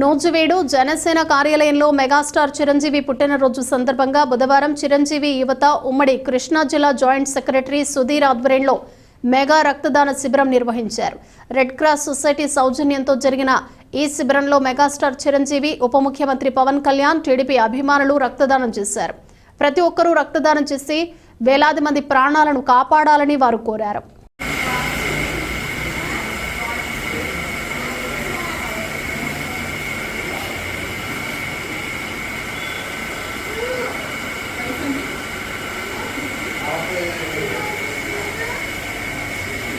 నోజువేడు జనసేన కార్యాలయంలో మెగాస్టార్ చిరంజీవి పుట్టినరోజు సందర్భంగా బుధవారం చిరంజీవి యువత ఉమ్మడి కృష్ణా జిల్లా జాయింట్ సెక్రటరీ సుధీర్ ఆధ్వర్యంలో మెగా రక్తదాన శిబిరం నిర్వహించారు. రెడ్ క్రాస్ సొసైటీ సౌజన్యంతో జరిగిన ఈ శిబిరంలో మెగాస్టార్ చిరంజీవి ఉప ముఖ్యమంత్రి పవన్ కళ్యాణ్ టీడీపీ అభిమానులు రక్తదానం చేశారు. ప్రతి ఒక్కరూ రక్తదానం చేసి వేలాది మంది ప్రాణాలను కాపాడాలని వారు కోరారు.